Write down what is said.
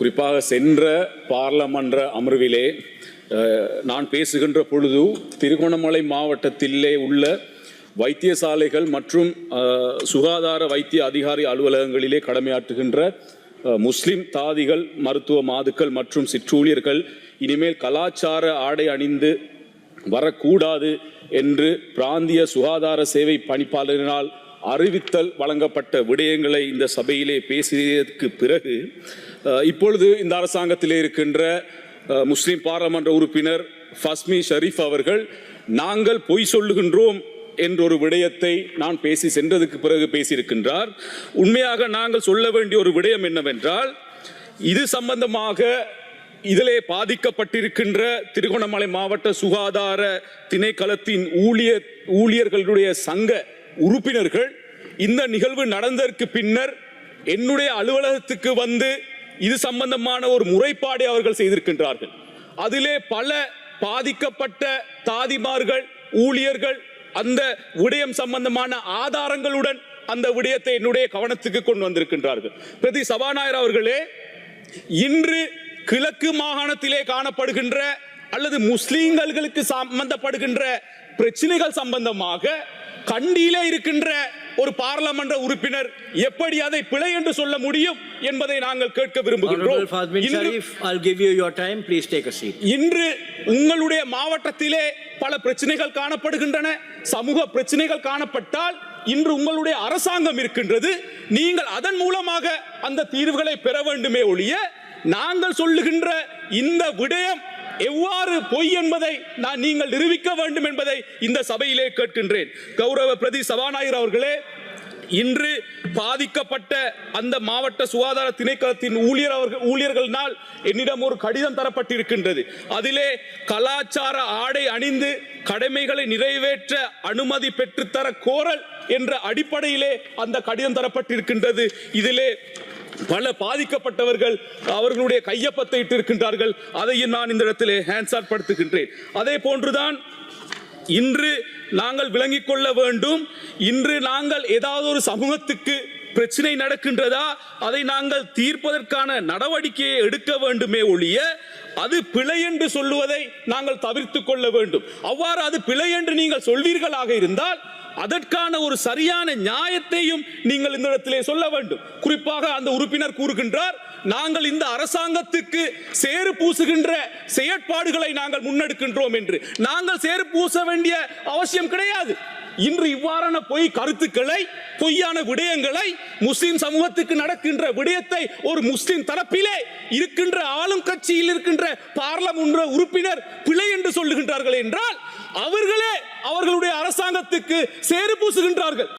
குறிப்பாக சென்ற பாராளுமன்ற அமர்விலே நான் பேசுகின்ற பொழுது திருகோணமலை மாவட்டத்திலே உள்ள வைத்தியசாலைகள் மற்றும் சுகாதார வைத்திய அதிகாரி அலுவலகங்களிலே கடமையாற்றுகின்ற முஸ்லிம் தாதிகள் மருத்துவ மாதுக்கள் மற்றும் சிற்றூழியர்கள் இனிமேல் கலாச்சார ஆடை அணிந்து வரக்கூடாது என்று பிராந்திய சுகாதார சேவை பணிப்பாளரினால் அறிவித்தல் வழங்கப்பட்ட விடயங்களை இந்த சபையிலே பேசியதற்கு பிறகு இப்பொழுது இந்த அரசாங்கத்திலே இருக்கின்ற முஸ்லீம் முஸ்லிம் பாராளுமன்ற உறுப்பினர் ஃபஸ்மி ஷரீஃப் அவர்கள் நாங்கள் பொய் சொல்லுகின்றோம் என்ற ஒரு விடயத்தை நான் பேசி சென்றதுக்கு பிறகு பேசியிருக்கின்றார். உண்மையாக நாங்கள் சொல்ல வேண்டிய ஒரு விடயம் என்னவென்றால் இது சம்பந்தமாக இதிலே பாதிக்கப்பட்டிருக்கின்ற திருகோணமலை மாவட்ட சுகாதார திணைக்களத்தின் ஊழியர் ஊழியர்களுடைய சங்க உறுப்பினர்கள் இந்த நிகழ்வு நடந்ததற்கு பின்னர் என்னுடைய அலுவலகத்துக்கு வந்து இது சம்பந்தமான ஒரு முறைப்பாடை அவர்கள் செய்திருக்கின்றார்கள். அதிலே பல பாதிக்கப்பட்ட தாதிமார்கள் ஊழியர்கள் அந்த விடயம் சம்பந்தமான ஆதாரங்களுடன் அந்த விடயத்தை என்னுடைய கவனத்துக்கு கொண்டு வந்திருக்கின்றார்கள். பிரதி சபாநாயகர் அவர்களே இன்று கிழக்கு மாகாணத்திலே காணப்படுகின்ற அல்லது முஸ்லீம்களுக்கு சம்பந்தப்படுகின்ற பிரச்சனைகள் சம்பந்தமாக கண்டியிலே இருக்கின்ற ஒரு பாராளுமன்ற உறுப்பினர் எப்படி அதை பிழை என்று சொல்ல முடியும் என்பதை நாங்கள் கேட்க விரும்புகின்றோம். இன்று உங்களுடைய மாவட்டத்திலே பல பிரச்சனைகள் காணப்படுகின்றன. சமூக பிரச்சனைகள் காணப்பட்டால் இன்று உங்களுடைய அரசாங்கம் இருக்கின்றது. நீங்கள் அதன் மூலமாக அந்த தீர்வுகளை பெற வேண்டுமே ஒழிய நாங்கள் சொல்லுகின்ற இந்த விடயம் எவ்வாறு பொய் என்பதை நான் நீங்கள் நிரூபிக்க வேண்டும் என்பதை இந்த சபையிலே கேட்கின்றேன். கௌரவ பிரதி சபாநாயகர் அவர்களே இன்று பாதிக்கப்பட்ட அந்த மாவட்ட சுகாதார திணைக்களத்தின் ஊழியர் அவர்கள் ஊழியர்களினால் என்னிடம் ஒரு கடிதம் தரப்பட்டிருக்கின்றது. அதிலே கலாச்சார ஆடை அணிந்து கடமைகளை நிறைவேற்ற அனுமதி பெற்றுத்தர கோரல் என்ற அடிப்படையிலே அந்த கடிதம் தரப்பட்டிருக்கின்றது. இதிலே பல பாதிக்கப்பட்டவர்கள் அவர்களுடைய கையெப்பத்தை இட்டு இருக்கின்றார்கள் அதையும் நான் இந்த இடத்திலே ஹேண்ட்ஸ் படுத்துகின்றேன். அதே போன்றுதான் இன்று நாங்கள் விளங்கிக் கொள்ள வேண்டும். இன்று நாங்கள் ஏதாவது ஒரு சமூகத்துக்கு பிரச்சனை நடக்கின்றதா? அதை நாங்கள் தீர்ப்பதற்கான நடவடிக்கையை எடுக்க வேண்டுமே ஒழிய அது பிழை என்று சொல்லுவதை நாங்கள் தவிர்த்து கொள்ள வேண்டும். அவ்வாறு அது பிழை என்று நீங்கள் சொல்வீர்களாக இருந்தால் அதற்கான ஒரு சரியான நியாயத்தையும் நீங்கள் இந்த இடத்திலே சொல்ல வேண்டும். குறிப்பாக அந்த உறுப்பினர் கூறுகின்றார் நாங்கள் இந்த அரசாங்கத்துக்கு சேறு பூசுகின்ற செயற்பாடுகளை நாங்கள் முன்னெடுக்கின்றோம் என்று. நாங்கள் சேறு பூச வேண்டிய அவசியம் கிடையாது. இன்று இவ்வாறான பொய் கருத்துக்களை பொய்யான விடயங்களை முஸ்லிம் சமூகத்துக்கு நடக்கின்ற விடயத்தை ஒரு முஸ்லிம் தரப்பிலே இருக்கின்ற ஆளும் கட்சியில் இருக்கின்ற பார்லமென்ற உறுப்பினர் பிழை என்று சொல்லுகின்றார்கள் என்றால் அவர்களே அவர்களுடைய அரசாங்கத்துக்கு சேறு பூசுகின்றார்கள்.